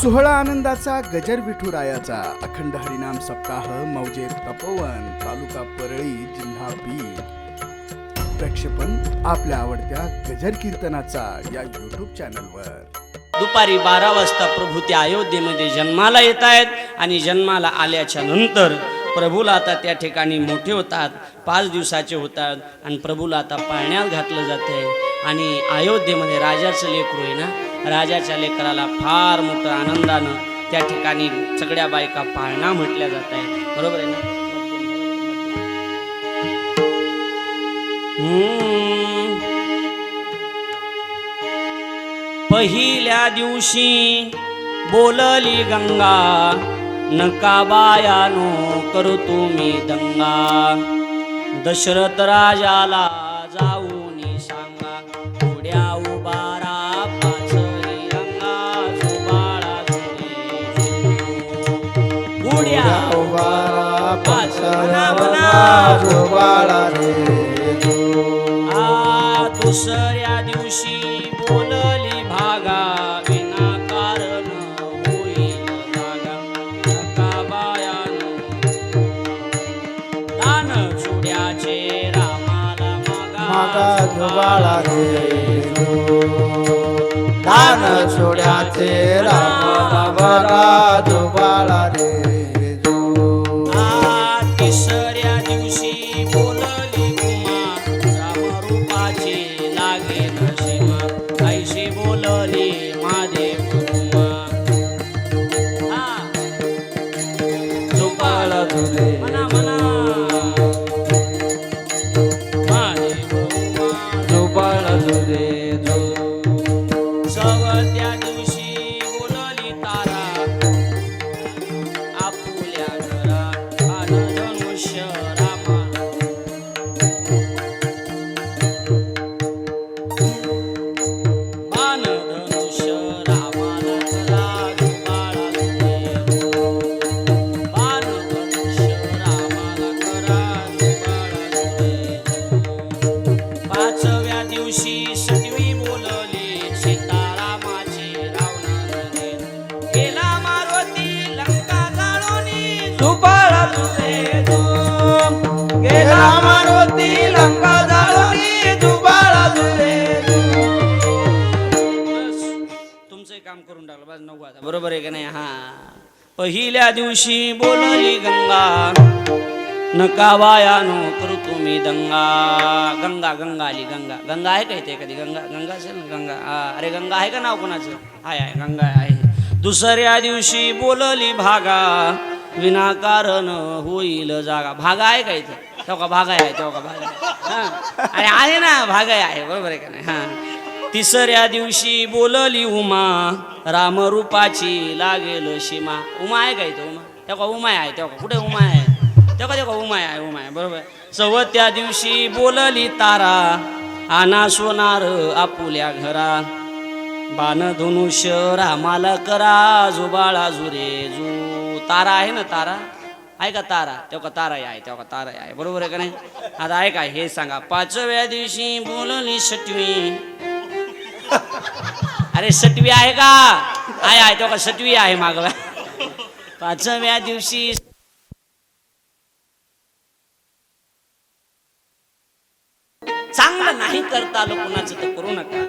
सोहळा आनंदाचा गजर विठुरायाचा. अखंड हरिनाम सप्ताह मौजे तपोवन तालुका परळी जिल्हा बीड. प्रक्षेपण आपल्या आवडत्या गजर कीर्तनाचा या युट्यूब चॅनलवर दुपारी बारा वाजता प्रभू त्या अयोध्येमध्ये जन्माला येत आहेत आणि जन्माला आल्याच्यानंतर प्रभूला आता त्या ठिकाणी मोठे होतात पाच दिवसाचे होतात आणि प्रभूला आता पाळण्यात घातलं जाते आणि अयोध्येमध्ये राजाचं लेकरू आहे ना राजाच्या लेकराला फार मोठं आनंदानं त्या ठिकाणी सगळ्या बायका पाळणा म्हटल्या जात आहेत. बरोबर आहे ना? पहिल्या दिवशी बोलली गंगा नका बायानो करू तुम्ही दंगा. दशरथ राजाला जोबाळा रे आ दुसऱ्या दिवशी बोलली भागा विना कारण होईल जागा नका दान चुड्याचे रामाला मागा मागा जोबाळा रे दान सोड्याचे रामाला मागा रामरूपाची बरोबर आहे का नाही? हा. पहिल्या दिवशी बोलली गंगा नका वायानो करू तुम्ही दंगा. गंगा गंगा आली गंगा. गंगा आहे का इथे कधी गंगा गंगा असेल ना? गंगा. हा. अरे गंगा आहे का नाव कोणाचं? आहे आहे गंगा आहे. दुसऱ्या दिवशी बोलली भागा विनाकारण होईल जागा. भागा आहे का इथे? तेव्हा भागा आहे? तेव्हा भागा आहे? हा. अरे आहे ना भागा आहे. बरोबर आहे का नाही? हा. तिसऱ्या दिवशी बोलली उमा रामरूपाची लागेल सीमा उमा आहे का इथं उमा? तेव्हा उमाय आहे तेव्हा कुठे उमा आहे? तेव्हा तेव्हा उमाय आहे उमा आहे. बरोबर. त्या दिवशी बोलली तारा आना सोनार आपुल्या घरा. बाण धनुष्य रामाला करा जुबाळा जुरे जू. तारा आहे ना तारा? आहे का तारा? तेव्हा तारा आहे तेव्हा तारा आहे. बरोबर आहे का नाही? आता आहे का? हे सांगा. पाचव्या दिवशी बोलली सटवी. अरे सटवी आहे का? आहे आहे का सटवी आहे मागव्या पाचव्या दिवशी चांगलं नाही करता आलं कुणाचं तर करू नका.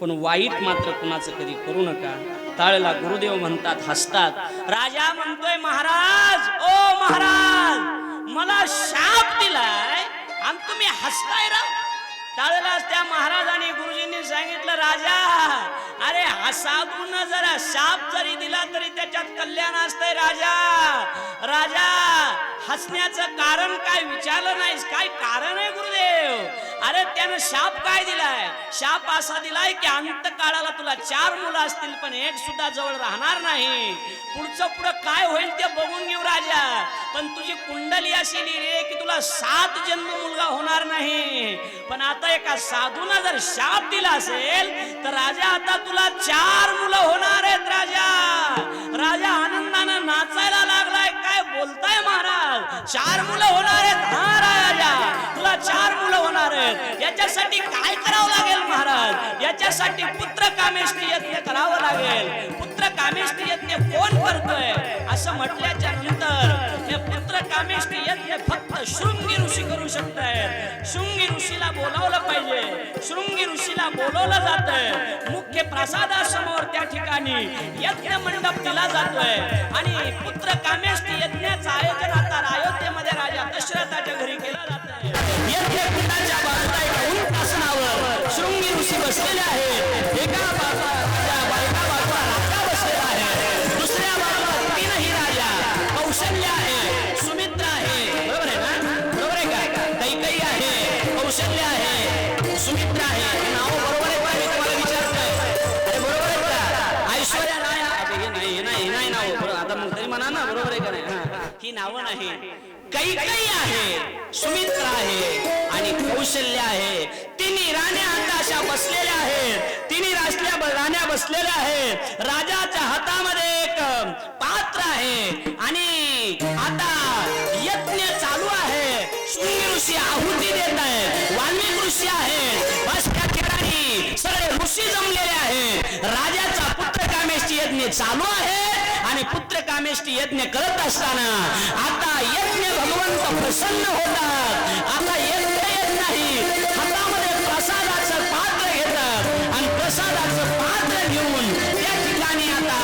पण वाईट मात्र कुणाचं कधी करू नका. ताळेला गुरुदेव म्हणतात हसतात. राजा म्हणतोय महाराज ओ महाराज मला शाप दिलाय आणि तुम्ही हसताय राव. त्यावेळेला त्या महाराजांनी गुरुजींनी सांगितलं राजा अरे हा साधून जरा शाप जरी दिला तरी त्याच्यात कल्याण असतंय राजा. राजा हसण्याचं कारण काय विचारलं नाहीस? काय कारण आहे गुरुदेव? अरे त्यानं शाप काय दिलाय? शाप असा दिलाय की अंत काळाला तुला चार मुलं असतील पण एक सुद्धा जवळ राहणार नाही. पुढचं पुढं काय होईल ते बघून घेऊ राजा. पण तुझी कुंडली अशी लिहिली की तुला सात जन्म मुलगा होणार नाही. पण आता एका साधूनं जर शाप दिला असेल तर राजा आता तुला चार मुलं होणार आहेत राजा. राजा आनंदानं नाचायला चार मुलं होणार आहेत हा राजा तुला चार मुलं होणार आहेत. याच्यासाठी काय करावं लागेल महाराज? याच्यासाठी पुत्र कामेष्टी यज्ञ करावं लागेल. पुत्र कामेष्टी यज्ञ कोण करतोय? असं म्हटलं शृंगी ऋषी करू शकतायत शृंगी ऋषीला बोलावलं पाहिजे. शृंगी ऋषीला बोलवलं जातंय. मुख्य प्रसादासमोर त्या ठिकाणी यज्ञ मंडप दिला जातोय. आणि पुत्र कामेष्टी यज्ञाचं आयोजन आता अयोध्येमध्ये राजा दशरथाच्या घरी केलं कैकई आहे कौशल्य आहे सुमित्रा आहे. नाव बरोबर आहे का? मी तुम्हाला विचारतोय. अरे बरोबर आहे का? ऐश्वर्या राय हे नाही हे नाही नाही नाव. आता मग तरी म्हणा ना बरोबर आहे का नाही? ही नावं नाही. कैकई आहे. सुमित्रा आहे आणि कौशल्य आहे. तिन्ही राण्या आता अशा बसलेल्या आहेत. तिन्ही राष्ट्रीय राण्या बसलेल्या आहेत. राजाच्या हातामध्ये एक पात्र आहे. आणि आता यज्ञ चालू आहे आणि पुत्र कामेष्टी यज्ञ करत असताना आता यज्ञ भगवंत प्रसन्न होतात. आता यज्ञ येत नाही. हातामध्ये प्रसादाचं पात्र घेतात आणि प्रसादाचं पात्र घेऊन त्या ठिकाणी आता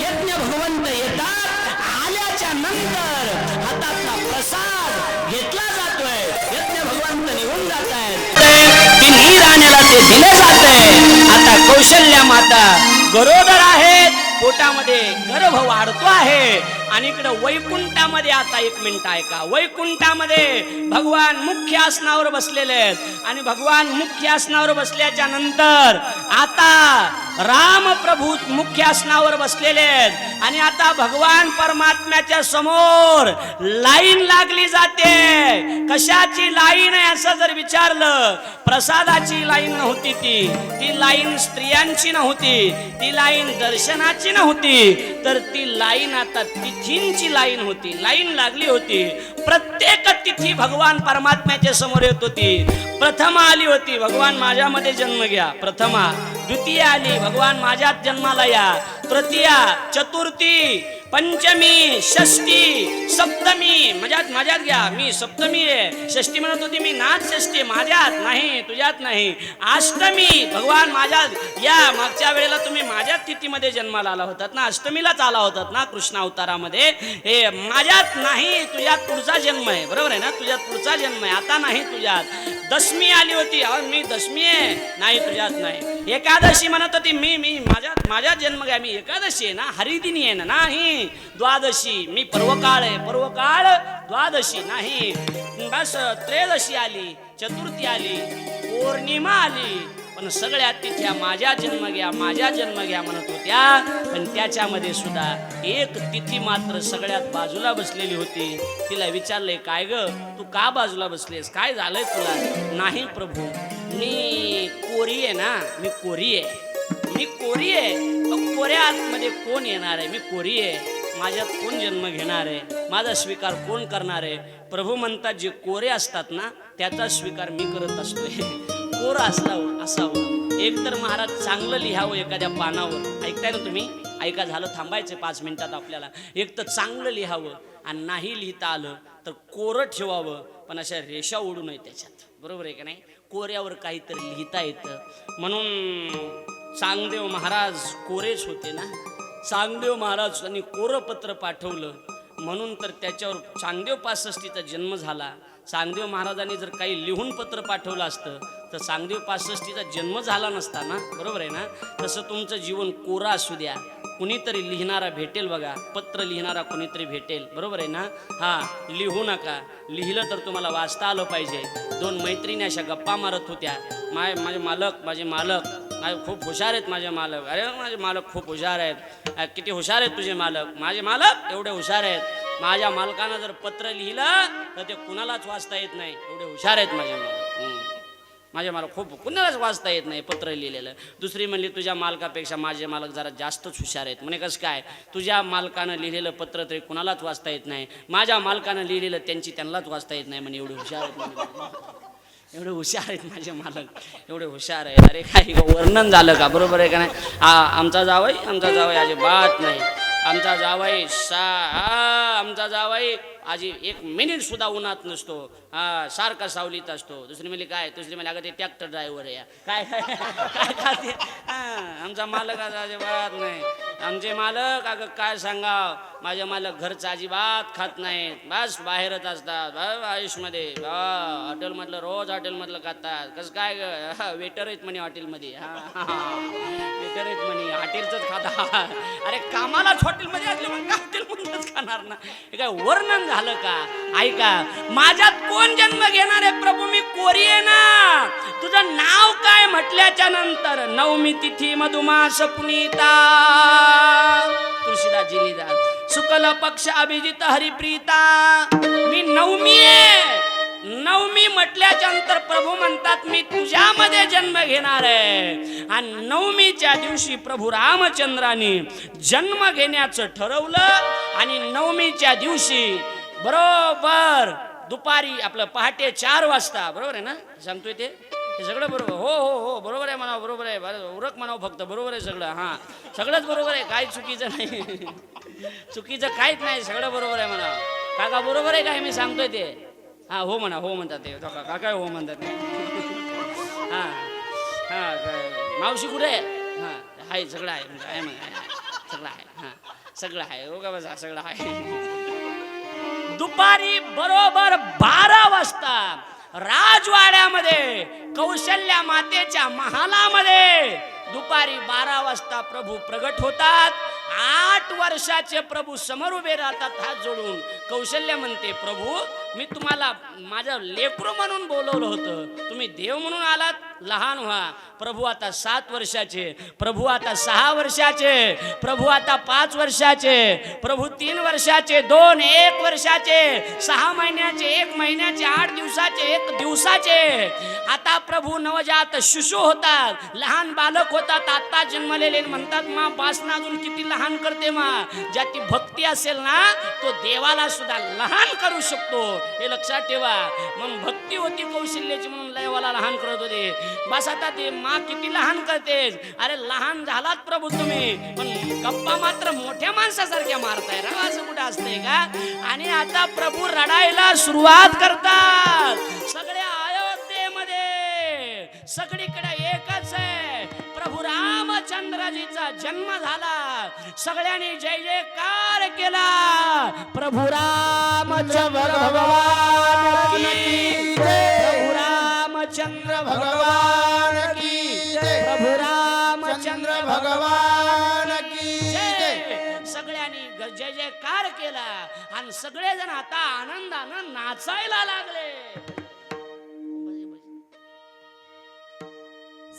यज्ञ भगवंत येतात. आल्याच्यानंतर हातातला प्रसाद घेतला जातोय. यज्ञ भगवंत निघून जात आहेत राण्याला ते दिले जाते आता कौशल्या माता गरोदर आहे. पोटामध्ये गर्भ वाढतो आहे. आणि इकडे वैकुंठामध्ये आता एक मिनिट आहे का वैकुंठामध्ये भगवान मुख्य आसनावर बसलेले आहेत. आणि भगवान मुख्य आसनावर बसल्याच्या नंतर आता राम प्रभू मुख्य आसनावर बसलेले आहेत. आणि आता भगवान परमात्म्याच्या समोर लाईन लागली जाते. कशाची लाईन आहे असं जर विचारलं प्रसादाची लाईन नव्हती ती. ती लाईन स्त्रियांची नव्हती. ती लाईन दर्शनाची नव्हती. तर ती लाईन आता तिथींची लाईन होती. लाईन लागली होती. प्रत्येक तिथी भगवान परमात्म्याच्या समोर येत होती. प्रथमा आली होती. भगवान माझ्यामध्ये जन्म घ्या. प्रथमा. द्वितीय आली. भगवान माझ्यात जन्माला या. तृतीया चतुर्थी. पंचमी षष्टी सप्तमी. मजात माझ्यात घ्या. मी सप्तमी आहे. षष्टी म्हणत होती मी नाथ षष्टी माझ्यात नाही तुझ्यात नाही. अष्टमी भगवान माझ्यात. या मागच्या वेळेला तुम्ही माझ्याच तिथीमध्ये जन्माला आला होतात ना? अष्टमीलाच आला होतात ना कृष्ण अवतारामध्ये? हे माझ्यात नाही तुझ्यात पुढचा जन्म आहे. बरोबर आहे ना? तुझ्यात पुढचा जन्म आहे. आता नाही तुझ्यात. दशमी आली होती. अहो मी दशमी आहे. नाही तुझ्यात नाही. एकादशी म्हणत होती मी मी माझ्यात माझ्यात जन्म घ्या. मी एकादशी आहे ना? हरिदिनी आहे ना? नाही. द्वादशी. मी पर्वकाळ आहे. पर्वकाळ द्वादशी नाही. बस त्रयोदशी आली चतुर्थी आली पौर्णिमा आली. पण सगळ्यात तिथ्या माझ्या जन्म घ्या माझ्या जन्म घ्या म्हणत होत्या. पण त्याच्यामध्ये सुद्धा एक तिथी मात्र सगळ्यात बाजूला बसलेली होती. तिला विचारलंय काय ग? तू का बाजूला बसलेस? काय झालंय तुला? नाही प्रभू मी कोरी आहे ना मी कोरी आहे. मी कोरी आहे? मग कोऱ्या आतमध्ये कोण येणार आहे? मी कोरी आहे. माझ्यात कोण जन्म घेणार आहे? माझा स्वीकार कोण करणार आहे? प्रभू म्हणतात जे कोरे असतात ना त्याचा स्वीकार मी करत असतोय. कोर असावं असावं. एक तर महाराज चांगलं लिहावं एखाद्या पानावर. ऐकताय ना तुम्ही? ऐका झालं थांबायचं पाच मिनिटात आपल्याला. एक तर चांगलं लिहावं आणि नाही लिहिता आलं तर कोरं ठेवावं पण अशा रेषा ओढू नये त्याच्यात. बरोबर आहे का नाही? कोऱ्यावर काहीतरी लिहिता येतं. म्हणून चांगदेव महाराज कोरेच होते ना? चांगदेव महाराज यांनी कोरं पत्र पाठवलं. म्हणून तर त्याच्यावर चांगदेव पासष्टीचा जन्म झाला. चांगदेव महाराजांनी जर काही लिहून पत्र पाठवलं असतं तर चांगदेव पासष्टीचा जन्म झाला नसता ना बरोबर आहे ना? तसं तुमचं जीवन कोरं असू द्या. कुणीतरी लिहिणारा भेटेल बघा. पत्र लिहिणारा कुणीतरी भेटेल बरोबर आहे ना? हा लिहू नका. लिहिलं तर तुम्हाला वाचता आलं पाहिजे. दोन मैत्रिणी अशा गप्पा मारत होत्या. माय माझे मालक माझे मालक. माझे खूप हुशार आहेत माझे मालक. अरे माझे मालक खूप हुशार आहेत. किती हुशार आहेत तुझे मालक? माझे मालक एवढे हुशार आहेत. माझ्या मालकानं जर पत्र लिहिलं तर ते कुणालाच वाचता येत नाही. एवढे हुशार आहेत माझे मालक. माझे माझ्या मालक खूप कुणालाच वाचता येत नाही पत्र लिहिलेलं. दुसरी म्हणली तुझ्या मालकापेक्षा माझे मालक जरा जास्तच हुशार आहेत. म्हणे कसं काय? तुझ्या मालकानं लिहिलेलं पत्र तरी कुणालाच वाचता येत नाही. माझ्या मालकानं लिहिलेलं त्यांची त्यांनाच वाचता येत नाही. म्हणे एवढे हुशार आहेत एवढे हुशार आहेत माझे मालक. एवढे हुशार आहेत. अरे काही वर्णन झालं का? बरोबर आहे का नाही? आ आमचा जावई? आमचा जावई अजिबात नाही. आमचा जावाई सा आमचा जावाई आजी एक मिनिट सुद्धा उन्हात नसतो. हा सारखा सावलीत असतो. दुसरी म्हणजे काय? दुसरी म्हणजे अगं ते ट्रॅक्टर ड्रायव्हर आहे. काय काय काय खाते? आमचा मालक अजिबात नाही. आमचे मालक? अगं काय सांगाव? माझे मालक घरचं अजिबात खात नाहीत. बस बाहेरच असतात. आयुषमध्ये हॉटेलमधलं रोज हॉटेलमधलं खातात. कसं काय वेटर आहेत म्हणे हॉटेलमध्ये. वेटर आहेत म्हणे. हॉटेलचंच खाता अरे कामालाच हॉटेलमध्ये असले मग हॉटेलमधूनच खाणार ना? हे काय वर्णन झालं का? ऐका माझ्यात कोण जन्म घेणार आहे? प्रभू मी कोरी आहे ना? तुझं नाव काय म्हटल्याच्या नंतर? नवमी तिथी मधुमास पुनीता. तुळशीदासजी लिहितात शुक्ल पक्ष अभिजित हरिप्रीता. मी नवमी आहे. नवमी म्हटल्याच्या नंतर प्रभू म्हणतात मी तुझ्यामध्ये जन्म घेणार आहे. आणि नवमीच्या दिवशी प्रभू रामचंद्राने जन्म घेण्याचं ठरवलं आणि नवमीच्या दिवशी बरोबर. दुपारी आपलं पहाटे चार वाजता बरोबर आहे ना? सांगतोय ते? हे सगळं बरोबर. हो हो हो बरोबर आहे म्हणावं बरोबर आहे. बरं, उरक म्हणावं फक्त. बरोबर आहे सगळं. हां. सगळंच बरोबर आहे. काही चुकीचं नाही. चुकीचं काहीच नाही. सगळं बरोबर आहे म्हणा काका बरोबर आहे काय? मी सांगतोय ते. हा हो म्हणा हो म्हणतात ते. काका काका हो म्हणतात. ते हा हा काय? मावशी कुठे आहे? हा आहे सगळं आहे. म्हणजे आहे म्हणा सगळं आहे. हा सगळं आहे. हो का बसा सगळं आहे. दुपारी बरोबर बारा वाजता राजवाड्यामध्ये कौशल्या मातेच्या महालामध्ये दुपारी बारा वाजता प्रभू प्रगट होतात. आठ वर्षाचे प्रभू समोर उभे राहतात हात जोडून. कौशल्य म्हणते प्रभू मी तुम्हाला माझं लेकरू म्हणून बोलवलं होतं. तुम्ही देव म्हणून आलात लहान व्हा. प्रभू आता सात वर्षाचे प्रभू आता सहा वर्षाचे प्रभू आता पाच वर्षाचे प्रभू तीन वर्षाचे दोन एक वर्षाचे सहा महिन्याचे एक महिन्याचे आठ दिवसाचे एक दिवसाचे. आता प्रभू नवजात शिशु होतात लहान बालक होतात आता जन्मलेले म्हणतात मा बासना अजून किती लहान करते मा. ज्याची भक्ती असेल ना तो देवाला सुद्धा लहान करू शकतो. हे लक्षात ठेवा. मग भक्ती होती कौशल्याची म्हणून लयवाला लहान करत होते. बस आता ते मा किती लहान करतेस अरे लहान झालात प्रभू तुम्ही. पण गप्पा मात्र मोठ्या माणसासारख्या मारताय. ना असं कुठं असतंय का? आणि आता प्रभू रडायला सुरुवात करतात. सगळ्या अयोध्येमध्ये सगळीकडे रामचंद्रजीचा जन्म झाला. सगळ्यांनी जय जयकार केला. प्रभू रामचंद्र भगवान की प्रभू रामचंद्र भगवान की प्रभू रामचंद्र भगवान की सगळ्यांनी जय जयकार केला. आणि सगळेजण आता आनंदानं नाचायला लागले.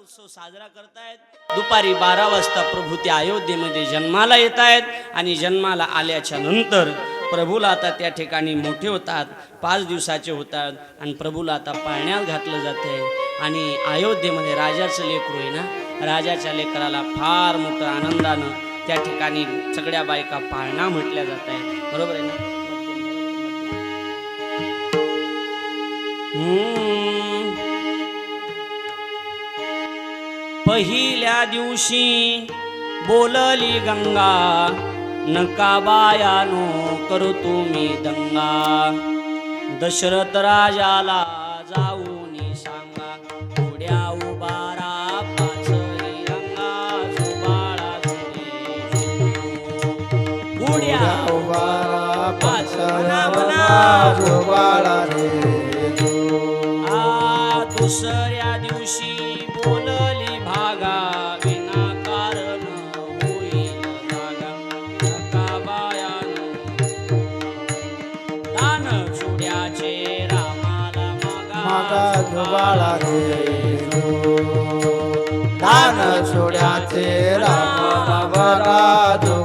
उत्सव साजरा करतायत. दुपारी बारा वाजता प्रभू त्या अयोध्येमध्ये जन्माला येत आहेत आणि जन्माला आल्याच्यानंतर प्रभूला आता त्या ठिकाणी मोठे होतात पाच दिवसाचे होतात आणि प्रभूला आता पाळण्यात घातलं जातंय. आणि अयोध्येमध्ये राजाचं लेकरू आहे ना राजाच्या लेकराला फार मोठं आनंदानं त्या ठिकाणी सगळ्या बायका पाळणा म्हटल्या जात आहेत बरोबर आहे ना? पहिल्या दिवशी बोलली गंगा नका बायानो करू तुम्ही दंगा. दशरथ राजाला રજવાળા રે દાન છોડ્યા છે રામ ભગાજો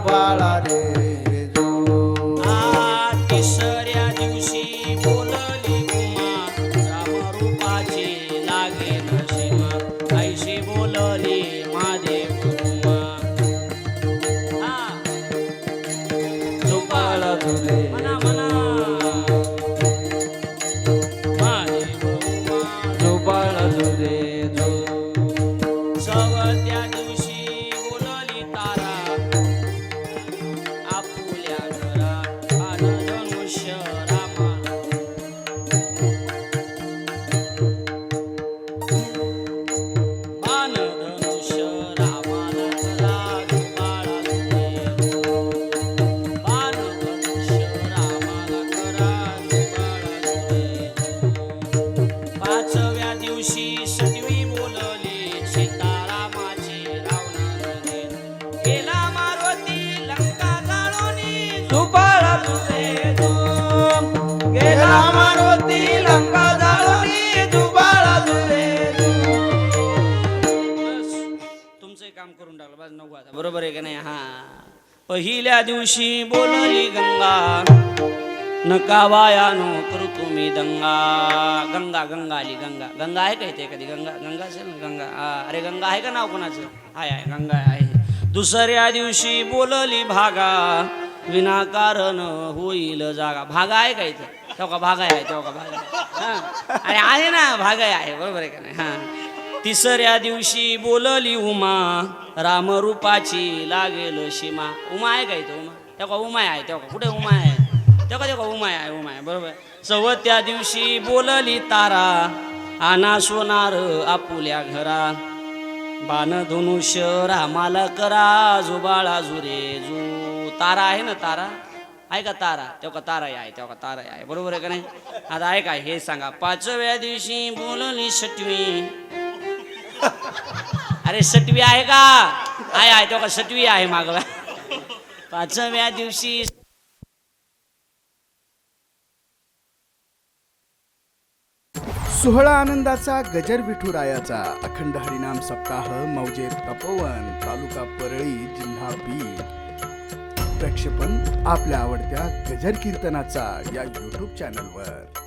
बस, काम करून टाकलं बस नको आता. बरोबर आहे का नाही? हा. पहिल्या दिवशी बोलली गंगा नका वाया नो करू तुम्ही दंगा. गंगा गंगा आली गंगा. गंगा आहे का इथे कधी? गंगा गंगा असेल ना गंगा. हा अरे गंगा आहे का नाव कोणाचं? आहे आहे गंगा आहे. दुसऱ्या दिवशी बोलली भागा विनाकारण होईल जागा. भागा आहे का इथं? तेव्हा का भागा आहे तेव्हा का भागा हा. अरे आहे ना भागाय आहे बरोबर आहे का नाही हा तिसऱ्या दिवशी बोलली उमा रामरूपाची लागेल सीमा उमा आहे का इथं उमा? तेव्हा उमाय आहे? तेव्हा कुठे उमा आहे? तेव्हा तेव्हा उमा आहे? उमा आहे. बरोबर. चौथ्या दिवशी बोलली तारा आना सोनार आपुल्या घरा. बाण धनुष्य रामाला करा जुबाळा जुरे जो. तारा आहे ना तारा? आहे का तारा? तेव्हा का तारा आहे तेव्हा का तारा आहे. बरोबर आहे का नाही? आता आहे काय हे सांगा. पाचव्या दिवशी बोलली सटवी. अरे सटवी आहे का? आहे आहे. तेव्हा का सटवी आहे मागवा पाचव्या दिवशी सोहळा आनंदाचा गजर विठुरायाचा. अखंड हरिनाम सप्ताह मौजे तपोवन तालुका परळी जिल्हा बीड. प्रक्षेपण आपल्या आवडत्या गजर कीर्तनाचा या यूट्यूब चॅनलवर